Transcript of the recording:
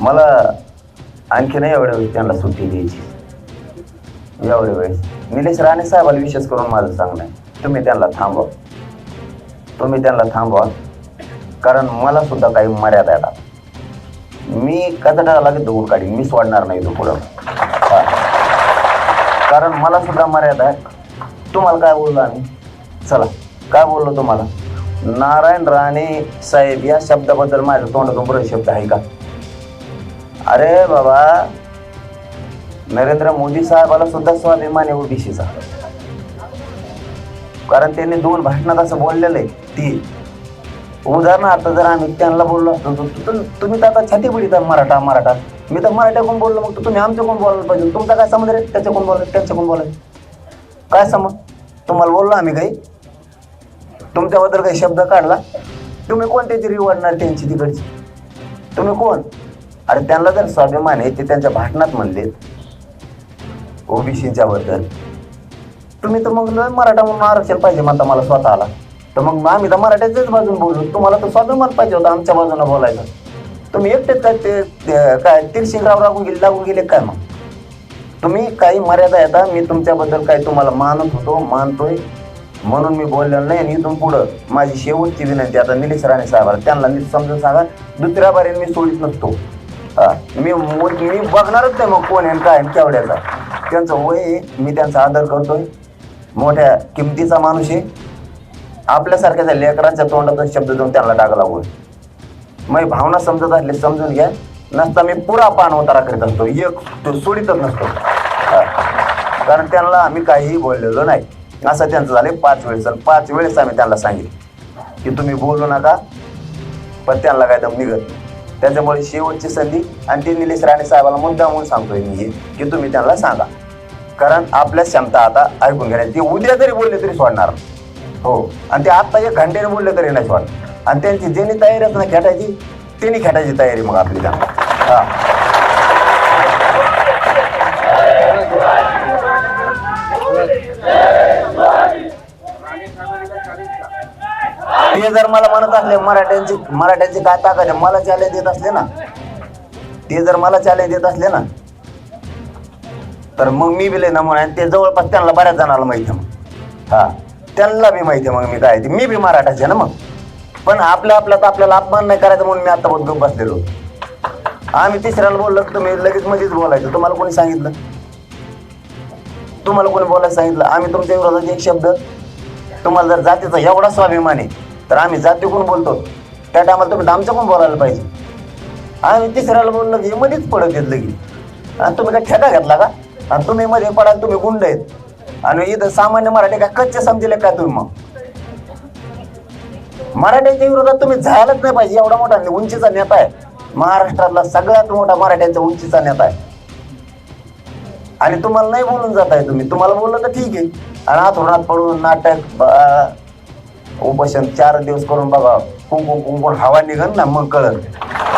मला आणखी नाही एवढ्या वेळेस त्यांना सुट्टी द्यायची. एवढ्या वेळेस. निलेश राणे साहेबाला विशेष करून माझं सांगणं आहे. तुम्ही त्यांना थांबवा. तुम्ही त्यांना थांबवा. कारण मला सुद्धा काही मर्यादा येतात मी कचड्याला लागेल धुवून काढीन मी सोडणार नाही तो पुढं. कारण मला सुद्धा मर्यादा आहे तुम्हाला काय बोललो आम्ही? चला. काय बोललो तुम्हाला? नारायण राणे साहेब या शब्दाबद्दल माझ्या तोंडातून बरेच शब्द आहे का? अरे बाबा नरेंद्र मोदी साहेबाला सुद्धा स्वाभिमान आहे ओबीसीचा. कारण त्यांनी दोन भाषणात असं बोललेलं आहे ती. उदाहरणार्थ जर आम्ही त्यांना बोललो असतो तर तुम्ही तर आता छाती पिढीत मराठा मराठा. मी तर मराठ्याकडून बोललो मग तुम्ही तुम्ही आमच्याकडून बोलायला पाहिजे. तुमचा काय समज रे त्याच्याकडून बोलायचं कोण बोलायचं काय समज तुम्हाला बोललो आम्ही काही? तुमच्याबद्दल काही शब्द काढला? तुम्ही कोण त्याची रिवडणार त्यांची तिकडची? तुम्ही कोण? अरे त्यांना जर स्वाभिमान आहे ते त्यांच्या भाषणात म्हणले. ओबीसीच्या बद्दल. तुम्ही तर मग लय मराठा म्हणून आरक्षण पाहिजे म्हणता मला स्वतःला. तर मग आम्ही तर मराठ्याच्याच बाजून बोललो तुम्हाला तर स्वाभिमान पाहिजे होता आमच्या बाजूला बोलायचं तुम्ही एकटेच काय ते ते- काय तिरशिंगराव लागून गेले लागून गेले काय मग? तुम्ही काही मर्यादा येतात मी तुमच्याबद्दल काही तुम्हाला मानत होतो मानतोय. म्हणून मी बोललेलो नाही आणि इथून पुढं माझी शेवटची विनंती आता निलेश राणे साहेबाला. त्यांना नीट समजून सांगा. दुसऱ्या बारीने मी सोडित नसतो. हा. मी मो- मी बघणारच नाही मग कोण आहे आणि काय आहे आणि केवढ्याचा. त्यांचं वय आहे मी त्यांचा आदर करतोय. मोठ्या किमतीचा माणूस आहे. आपल्यासारख्याच्या लेकरांच्या तोंडातून शब्द देऊन त्यांना टाकला होय मग भावना समजत असले समजून घ्या. नसता मी पुरा पान उतारा करीत असतो. एक तो सोडीतच नसतो. हा. कारण त्यांना आम्ही काहीही बोललेलो नाही. असं त्यांचं झालं पाच वेळेस. आणि पाच वेळेस आम्ही त्यांना सांगितलं. की तुम्ही बोलू नका पण त्यांना काय दम निघत नाही. त्याच्यामुळे शेवटची संधी आणि ते निलेश राणे साहेबाला मुद्दा म्हणून सांगतोय मी हे की तुम्ही त्यांना सांगा. कारण आपल्या क्षमता आता ऐकून घेण्याची ते उद्या जरी बोलले तरी सोडणार. हो आणि ते आत्ता एक घंटेने बोलले तरी नाही सोडणार. आणि त्यांची ज्यांनी तयारी असते ना खेटायची त्यांनी खेटायची तयारी मग आपली. त्यांना हा. ते जर मला म्हणत असले मराठ्यांची मराठ्यांची काय ताकद आहे? मला चॅलेंज देत असले ना. ते जर मला चॅलेंज देत असले ना तर मग मी बिले ना म्हणून ते जवळपास त्यांना बऱ्याच जणांना माहिती मग. हा. त्यांना बी माहिती मग मी काय ते. मी बी मराठाचे ना मग. पण आपल्या आपल्यात आपल्याला अपमान नाही करायचं म्हणून मी आता बहुत बसलेलो. आम्ही तिसऱ्याला बोललो तुम्ही लगेच मध्येच बोलायचं. तुम्हाला कोणी सांगितलं? तुम्हाला कोणी बोलायला सांगितलं? आम्ही तुमच्या विरोधात एक शब्द तुम्हाला जर जातीचा एवढा स्वाभिमान आहे तर आम्ही जातीकडून बोलतो. त्या टायमाला तुम्ही आमच्याकडून बोलायला पाहिजे. आम्ही तिसऱ्याला बोललो की मध्येच पडत घेतलं की आणि तुम्ही काय ठेका घेतला का? आणि तुम्ही मध्ये पडाल तुम्ही गुंड आहेत. आणि इथं सामान्य मराठी काय कच्चे समजले का तुम्ही मग? मराठ्यांच्या विरोधात तुम्ही जायलाच नाही पाहिजे. एवढा मोठा उंचीचा नेता आहे. महाराष्ट्रातला सगळ्यात मोठा मराठ्यांचा उंचीचा नेता आहे. आणि तुम्हाला नाही बोलून जात आहे तुम्ही. तुम्हाला बोललं तर ठीक आहे. आणि आथोरणात पडून नाटक बा- उपोषण चार दिवस करून बघा कुंकुम कुंकुम हवा निघन ना मग कळत